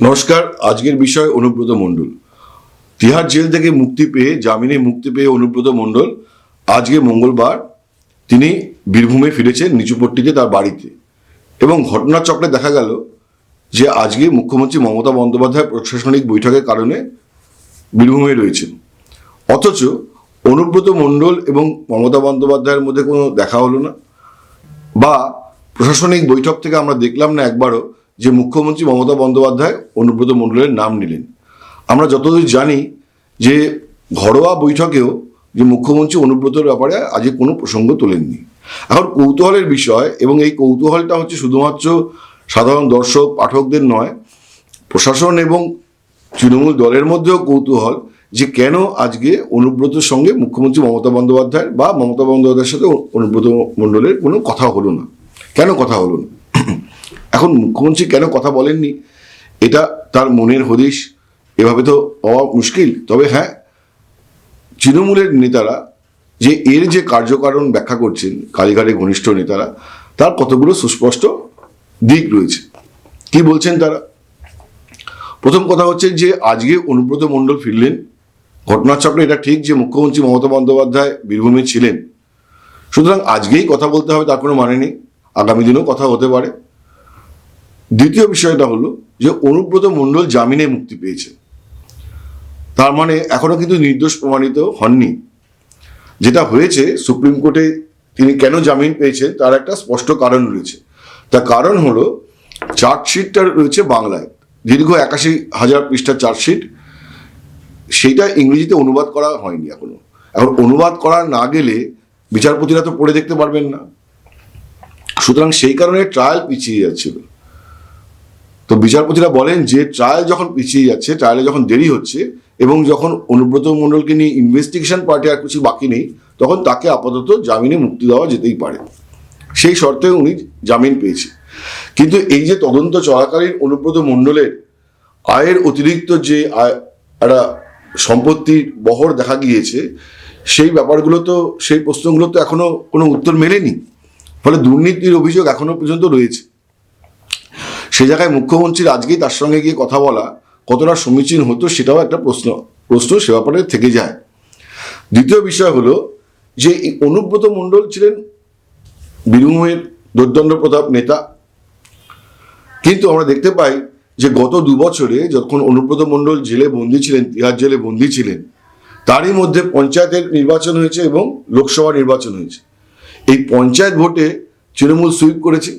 নমস্কার, আজকের বিষয় অনুব্রত মণ্ডল। তিহার জেল থেকে মুক্তি পেয়ে, জামিনে মুক্তি পেয়ে অনুব্রত মণ্ডল, আজকে মঙ্গলবার তিনি বীরভূমে ফিরেছেন নিচুপট্টিতে তার বাড়িতে। এবং ঘটনাচক্রে দেখা গেল যে আজকে মুখ্যমন্ত্রী মমতা বন্দ্যোপাধ্যায় প্রশাসনিক বৈঠকের কারণে বীরভূমে রয়েছেন। অথচ অনুব্রত মণ্ডল এবং মমতা বন্দ্যোপাধ্যায়ের মধ্যে কোনো দেখা হলো না, বা প্রশাসনিক বৈঠক থেকে আমরা দেখলাম না একবারও যে মুখ্যমন্ত্রী মমতা বন্দ্যোপাধ্যায় অনুব্রত মণ্ডলের নাম নিলেন। আমরা যতদূর জানি যে ঘরোয়া বৈঠকেও যে মুখ্যমন্ত্রী অনুব্রতর ব্যাপারে আজকে কোনো প্রসঙ্গ তোলেননি। এখন কৌতূহলের বিষয় এবং এই কৌতূহলটা হচ্ছে শুধুমাত্র সাধারণ দর্শক, পাঠকদের নয়, প্রশাসন এবং তৃণমূল দলের মধ্যেও কৌতূহল যে কেন আজকে অনুব্রতর সঙ্গে মুখ্যমন্ত্রী মমতা বন্দ্যোপাধ্যায় বা মমতা বন্দ্যোপাধ্যায়ের সাথে অনুব্রত মণ্ডলের কোনো কথা হলো না। কেন কথা হলো না? এখন মুখ্যমন্ত্রী কেন কথা বলেননি? এটা তার মনের হদিশ। এভাবে তো হওয়া মুশকিল। তবে হ্যাঁ তৃণমূলের নেতারা যে এর যে কার্যকারণ ব্যাখ্যা করছেন কালীঘাটের ঘনিষ্ঠ নেতারা, তার কতগুলো সুস্পষ্ট দিক রয়েছে। কি বলছেন তারা? প্রথম কথা হচ্ছে যে আজকে অনুব্রত মণ্ডল ফিরলেন। ঘটনাচক্রে এটা ঠিক যে মুখ্যমন্ত্রী মমতা বন্দ্যোপাধ্যায় বীরভূমে ছিলেন। সুতরাং আজকেই কথা বলতে হবে, তার কোনো মানে নেই। আগামী দিনেও কথা হতে পারে। দ্বিতীয় বিষয়টা হলো যে অনুব্রত মণ্ডল জামিনে মুক্তি পেয়েছে। তার মানে এখনও কিন্তু নির্দোষ প্রমাণিত হননি। যেটা হয়েছে, সুপ্রিম কোর্টে তিনি কেন জামিন পেয়েছেন তার একটা স্পষ্ট কারণ রয়েছে। তার কারণ হলো, চার্জশিটটা রয়েছে বাংলায়। দীর্ঘ একাশি হাজার পৃষ্ঠার চার্জশিট। সেইটা ইংরেজিতে অনুবাদ করা হয়নি এখনও। এখন অনুবাদ করা না গেলে বিচারপতিরা তো পড়ে দেখতে পারবেন না। সুতরাং সেই কারণে ট্রায়াল পিছিয়ে যাচ্ছিল। তো বিচারপতিরা বলেন যে ট্রায়াল যখন পিছিয়ে যাচ্ছে ট্রায়ালে যখন দেরি হচ্ছে এবং যখন অনুব্রত মণ্ডলকে নিয়ে ইনভেস্টিগেশন পার্টি আর কিছু বাকি নেই, তখন তাকে আপাতত জামিনে মুক্তি দেওয়া যেতেই পারে। সেই শর্তে উনি জামিন পেয়েছে কিন্তু এই যে তদন্ত চলাকালীন অনুব্রত মণ্ডলের আয়ের অতিরিক্ত যে আয়, একটা সম্পত্তির বহর দেখা গিয়েছে, সেই ব্যাপারগুলো তো, সেই প্রশ্নগুলো তো এখনও কোনো উত্তর মেলেনি। ফলে দুর্নীতির অভিযোগ এখনও পর্যন্ত রয়েছে। সে জায়গায় মুখ্যমন্ত্রীর আজকেই তার সঙ্গে গিয়ে কথা বলা কতটা সমীচীন হতো সেটাও একটা প্রশ্ন প্রশ্ন সে ব্যাপারে থেকে যায়। দ্বিতীয় বিষয় হলো যে এই অনুব্রত মণ্ডল ছিলেন বীরভূমের দুর্দণ্ড প্রতাপ নেতা। কিন্তু আমরা দেখতে পাই যে গত দু বছরে যখন অনুব্রত মণ্ডল জেলে বন্দী ছিলেন, তিহার জেলে বন্দী ছিলেন, তারই মধ্যে পঞ্চায়েতের নির্বাচন হয়েছে এবং লোকসভা নির্বাচন হয়েছে। এই পঞ্চায়েত ভোটে তৃণমূল সুইপ করেছে।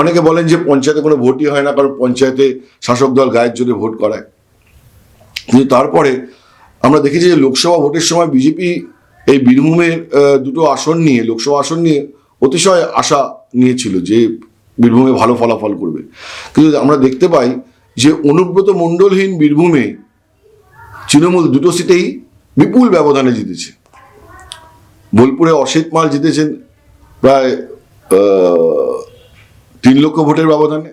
অনেকে বলেন যে পঞ্চায়েতে কোনো ভোটই হয় না, কারণ পঞ্চায়েতে শাসক দল গায়ের জোরে ভোট করায়। কিন্তু তারপরে আমরা দেখেছি যে লোকসভা ভোটের সময় বিজেপি এই বীরভূমের দুটো আসন নিয়ে, লোকসভা আসন নিয়ে অতিশয় আশা নিয়েছিল যে বীরভূমে ভালো ফলাফল করবে। কিন্তু আমরা দেখতে পাই যে অনুব্রত মণ্ডলহীন বীরভূমে তৃণমূল দুটো সিটেই বিপুল ব্যবধানে জিতেছে। বোলপুরে অসিত মাল জিতেছেন, প্রায় তিন লক্ষ ভোটের ব্যবধানে,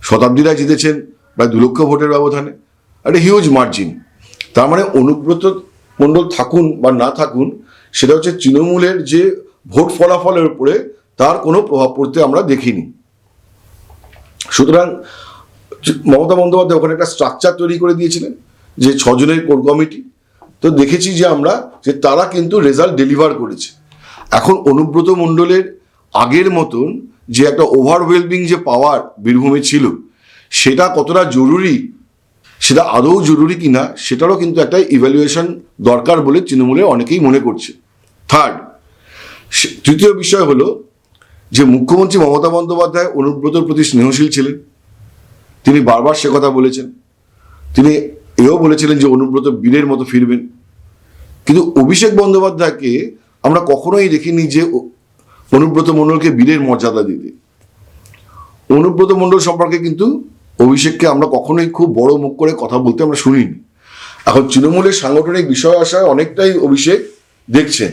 শতাব্দীরা জিতেছেন প্রায় দু লক্ষ ভোটের ব্যবধানে, একটা হিউজ মার্জিন তার মানে অনুব্রত মণ্ডল থাকুন বা না থাকুন, সেটা হচ্ছে তৃণমূলের যে ভোট ফলাফলের উপরে তার কোনো প্রভাব পড়তে আমরা দেখিনি। সুতরাং মমতা বন্দ্যোপাধ্যায় ওখানে একটা স্ট্রাকচার তৈরি করে দিয়েছিলেন, যে ছজনের কোর কমিটি। তো দেখেছি যে আমরা, যে তারা কিন্তু রেজাল্ট ডেলিভার করেছে। এখন অনুব্রত মণ্ডলের আগের মতন যে একটা ওভারওয়েলমিং যে পাওয়ার বীরভূমে ছিল, সেটা কতটা জরুরি, সেটা আদৌ জরুরি কিনা, সেটারও কিন্তু একটা ইভ্যালুয়েশন দরকার বলে তৃণমূলের অনেকেই মনে করছে। থার্ড তৃতীয় বিষয় হলো যে মুখ্যমন্ত্রী মমতা বন্দ্যোপাধ্যায় অনুব্রতর প্রতি স্নেহশীল ছিলেন। তিনি বারবার সে কথা বলেছেন। তিনি এও বলেছিলেন যে অনুব্রত বীরের মতো ফিরবেন। কিন্তু অভিষেক বন্দ্যোপাধ্যায়কে আমরা কখনোই দেখিনি যে অনুব্রত মণ্ডলকে বীরের মর্যাদা দিতে অনুব্রত মণ্ডল সম্পর্কে কিন্তু অভিষেককে আমরা কখনোই খুব বড় মুখ করে কথা বলতে আমরা শুনিনি। এখন তৃণমূলের সাংগঠনিক বিষয় আসায় অনেকটাই অভিষেক দেখছেন।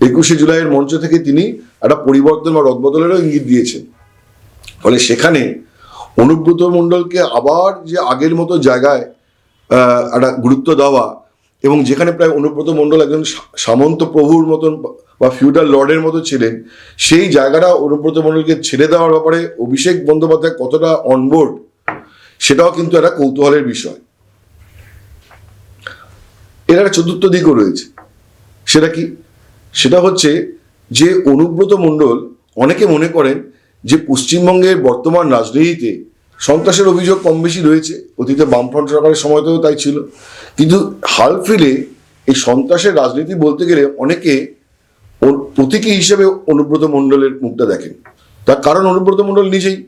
একুশে জুলাইয়ের মঞ্চ থেকে তিনি একটা পরিবর্তন বা রদবদলেরও ইঙ্গিত দিয়েছেন। ফলে সেখানে অনুব্রত মণ্ডলকে আবার যে আগের মতো জায়গায় একটা গুরুত্ব দেওয়া এবং যেখানে প্রায় অনুব্রত মণ্ডল একজন সামন্ত প্রভুর মতন বা- ফিউডাল লর্ডের মতো ছিলেন, সেই জায়গাটা অনুব্রত মণ্ডলকে ছেড়ে দেওয়ার ব্যাপারে অভিষেক বন্দ্যোপাধ্যায় কতটা অনবোর্ড সেটাও কিন্তু একটা কৌতূহলের বিষয়। এর একটা চতুর্থ দিকও রয়েছে। সেটা কি? সেটা হচ্ছে যে অনুব্রত মণ্ডল অনেকে মনে করেন যে পশ্চিমবঙ্গের বর্তমান রাজনীতিতে সন্ত্রাসের অভিযোগ কম বেশি রয়েছে। অতীতে বামফ্রন্ট সরকারের সময়তেও তাই ছিল। কিন্তু হাল ফিলে এই সন্ত্রাসের রাজনীতি বলতে গেলে অনেকে ওর প্রতীকী হিসেবে অনুব্রত মণ্ডলের মুখটা দেখেন। তার কারণ অনুব্রত মণ্ডল নিজেই।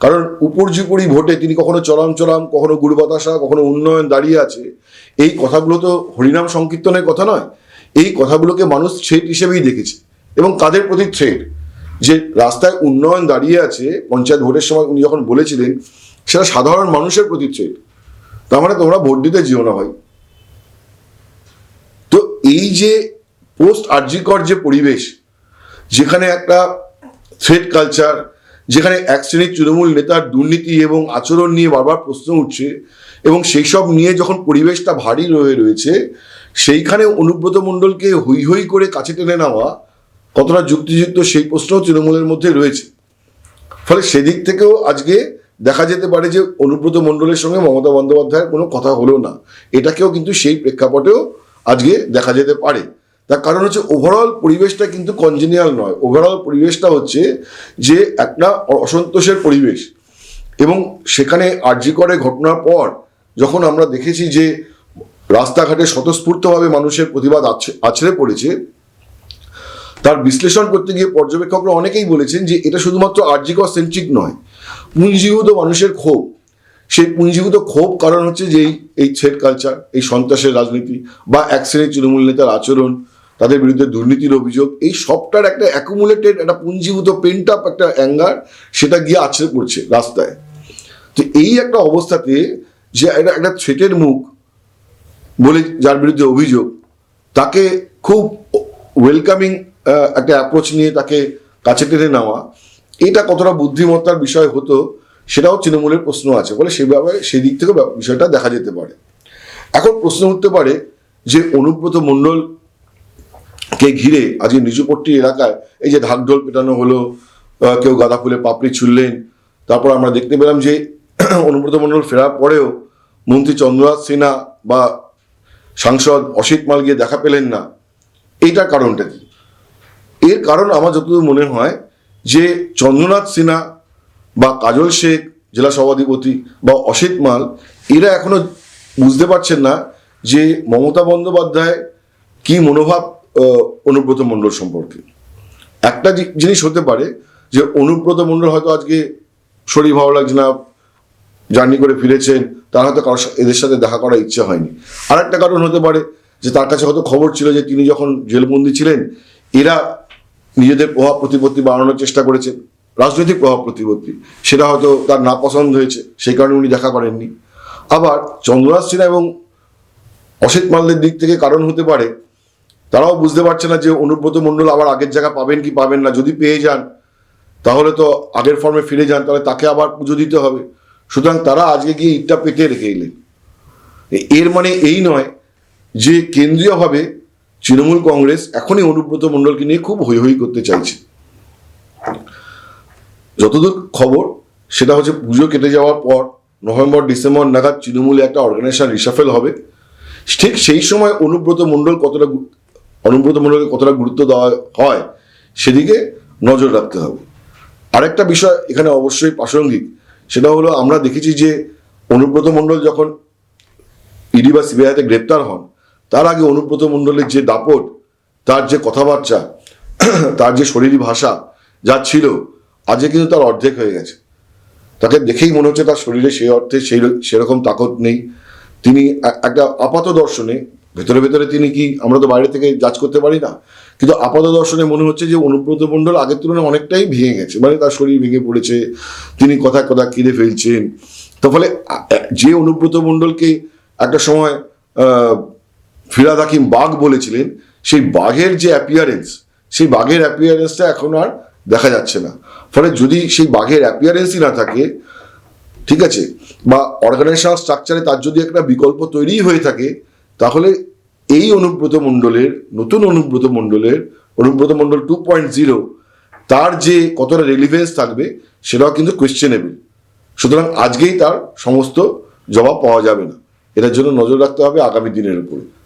কারণ উপর্যুপরি ভোটে তিনি কখনো চলাম চলাম, কখনো গুড় বাতাসা, কখনো উন্নয়ন দাঁড়িয়ে আছে। এই কথাগুলো তো হরিনাম সংকীর্তনের কথা নয়। এই কথাগুলোকে মানুষ থ্রেট হিসেবেই দেখেছে এবং কাদের প্রতি থ্রেট। যে রাস্তায় উন্নয়ন দাঁড়িয়ে আছে, পঞ্চায়েত ভোটের সময় উনি যখন বলেছিলেন, সেটা সাধারণ মানুষের প্রতি থ্রেট তার মানে তোমরা ভোট দিতে যেও না ভাই। তো এই যে পোস্ট আর্যিকর যে পরিবেশ, যেখানে একটা থ্রেড কালচার যেখানে এক শ্রেণির তৃণমূল নেতার দুর্নীতি এবং আচরণ নিয়ে বারবার প্রশ্ন উঠছে, এবং সেই সব নিয়ে যখন পরিবেশটা ভারী রয়ে রয়েছে, সেইখানে অনুব্রত মণ্ডলকে হই হই করে কাছে টেনে নেওয়া কতটা যুক্তিযুক্ত সেই প্রশ্নও তৃণমূলের মধ্যে রয়েছে। ফলে সেদিক থেকেও আজকে দেখা যেতে পারে যে অনুব্রত মণ্ডলের সঙ্গে মমতা বন্দ্যোপাধ্যায়ের কোনো কথা হলো না। এটাকেও কিন্তু সেই প্রেক্ষাপটেও আজকে দেখা যেতে পারে। তার কারণ হচ্ছে ওভারঅল পরিবেশটা কিন্তু কনজেনিয়াল নয়। ওভারঅল পরিবেশটা হচ্ছে যে একটা অসন্তোষের পরিবেশ। এবং সেখানে আর্যিকরের ঘটনার পর যখন আমরা দেখেছি যে রাস্তাঘাটে স্বতঃস্ফূর্তভাবে মানুষের প্রতিবাদ আছ- আছড়ে পড়েছে তার বিশ্লেষণ করতে গিয়ে পর্যবেক্ষকরা অনেকেই বলেছেন যে এটা শুধুমাত্র আর্যিকর সেন্ট্রিক নয়, পুঞ্জীভূত মানুষের ক্ষোভ। সেই পুঞ্জীভূত ক্ষোভ কারণ হচ্ছে যে এই- ছেট কালচার এই সন্ত্রাসের রাজনীতি বা এক শ্রেণির তৃণমূল নেতার আচরণ, তাদের বিরুদ্ধে দুর্নীতির অভিযোগ, এই সবটার একটা অ্যাকুমুলেটেড একটা পুঞ্জীভূত পেন্ট আপ একটা অ্যাঙ্গার সেটা গিয়ে আছড়ে পড়ছে রাস্তায়। তো এই একটা অবস্থাতে যে এটা একটা ছেটের মুখ বলে যার বিরুদ্ধে অভিযোগ, তাকে খুব ওয়েলকামিং একটা অ্যাপ্রোচ নিয়ে তাকে কাছে টেনে নেওয়া। এটা কতটা বুদ্ধিমত্তার বিষয় হতো, সেটাও তৃণমূলের প্রশ্ন আছে। বলে সেভাবে সেই দিক থেকে বিষয়টা দেখা যেতে পারে। এখন প্রশ্ন উঠতে পারে যে অনুব্রত মণ্ডল কে ঘিরে আজকে নিচুপট্টি এলাকায় এই যে ঢাকঢোল পেটানো হলো কেউ গাঁদা ফুলে পাপড়ি ছুড়লেন, তারপর আমরা দেখতে পেলাম যে অনুব্রত মণ্ডল ফেরার পরেও মন্ত্রী চন্দ্রনাথ সিনহা বা সাংসদ অসিত মাল গিয়ে দেখা পেলেন না। এইটার কারণটা কি? এর কারণ আমার যতদূর মনে হয় যে চন্দ্রনাথ সিনহা বা কাজল শেখ, জেলা সভাধিপতি বা অসিত মাল, এরা এখনও বুঝতে পারছেন না যে মমতা বন্দ্যোপাধ্যায় কি মনোভাব অনুব্রত মণ্ডল সম্পর্কে। একটা জিনিস হতে পারে যে অনুব্রত মণ্ডল হয়তো আজকে শরীর ভালো লাগছে না, জার্নি করে ফিরেছেন, তার হয়তো কারোর এদের সাথে দেখা করার ইচ্ছে হয়নি। আর একটা কারণ হতে পারে যে তার কাছে হয়তো খবর ছিল যে তিনি যখন জেলবন্দি ছিলেন, এরা নিজেদের প্রভাব প্রতিপত্তি বাড়ানোর চেষ্টা করেছেন রাজনৈতিক প্রভাব প্রতিপত্তি, সেটা হয়তো তার না পছন্দ হয়েছে, সেই কারণে উনি দেখা করেননি। আবার চন্দ্রনাথ সিনহা এবং অসিত মালদের দিক থেকে কারণ হতে পারে, তারাও বুঝতে পারছে না যে অনুব্রত মণ্ডল আবার আগের জায়গা পাবেন কি পাবেন না। যদি পেয়ে যান, তাহলে তো আগের ফর্মে ফিরে যান, তাহলে তাকে আবার পুজো দিতে হবে। সুতরাং তারা আজকে গিয়ে ইটটা পেতে রেখে এলেন। এর মানে এই নয় যে কেন্দ্রীয়ভাবে তৃণমূল কংগ্রেস এখনই অনুব্রত মণ্ডলকে নিয়ে খুব হৈ হৈ করতে চাইছে। যতদূর খবর, সেটা হচ্ছে পুজো কেটে যাওয়ার পর নভেম্বর, ডিসেম্বর নাগাদ তৃণমূলে একটা অর্গানাইজেশন রিসাফেল হবে। ঠিক সেই সময় অনুব্রত মণ্ডল কতটা অনুব্রত মণ্ডলকে কতটা গুরুত্ব দেওয়া হয়, সেদিকে নজর রাখতে হবে। আরেকটা বিষয় এখানে অবশ্যই প্রাসঙ্গিক, সেটা হলো আমরা দেখেছি যে অনুব্রত মণ্ডল যখন ইডি বা সিবিআইতে গ্রেপ্তার হন তার আগে অনুব্রত মণ্ডলের যে দাপট, তার যে কথাবার্তা, তার যে শরীরী ভাষা যা ছিল, আজকে কিন্তু তার অর্ধেক হয়ে গেছে। তাকে দেখেই মনে হচ্ছে তার শরীরে সেই অর্থে সেই সেরকম তাকত নেই। তিনি একটা আপাত দর্শনে, ভেতরে ভেতরে তিনি কি আমরা তো বাইরে থেকে জাজ করতে পারি না, কিন্তু আপাত দর্শনে মনে হচ্ছে যে অনুব্রত মণ্ডল আগের তুলনায় অনেকটাই ভেঙে গেছে। মানে তার শরীর ভেঙে পড়েছে, তিনি কথায় কথা কিনে ফেলছেন। তো ফলে যে অনুব্রত মণ্ডলকে একটা সময় ফিরাদ হাকিম বাঘ বলেছিলেন, সেই বাঘের যে অ্যাপিয়ারেন্স সেই বাঘের অ্যাপিয়ারেন্সটা এখন আর দেখা যাচ্ছে না। ফলে যদি সেই বাঘের অ্যাপিয়ারেন্সই না থাকে, ঠিক আছে, বা অর্গানাইজেশনাল স্ট্রাকচারে তার যদি একটা বিকল্প তৈরি হয়ে থাকে, তাহলে এই অনুব্রত মণ্ডলের, নতুন অনুব্রত মণ্ডলের, Anubrata Mondal two point zero তার যে কতটা রেলিভেন্স থাকবে, সেটাও কিন্তু কোয়েশ্চেনেবল সুতরাং আজকেই তার সমস্ত জবাব পাওয়া যাবে না। এটার জন্য নজর রাখতে হবে আগামী দিনের উপরে।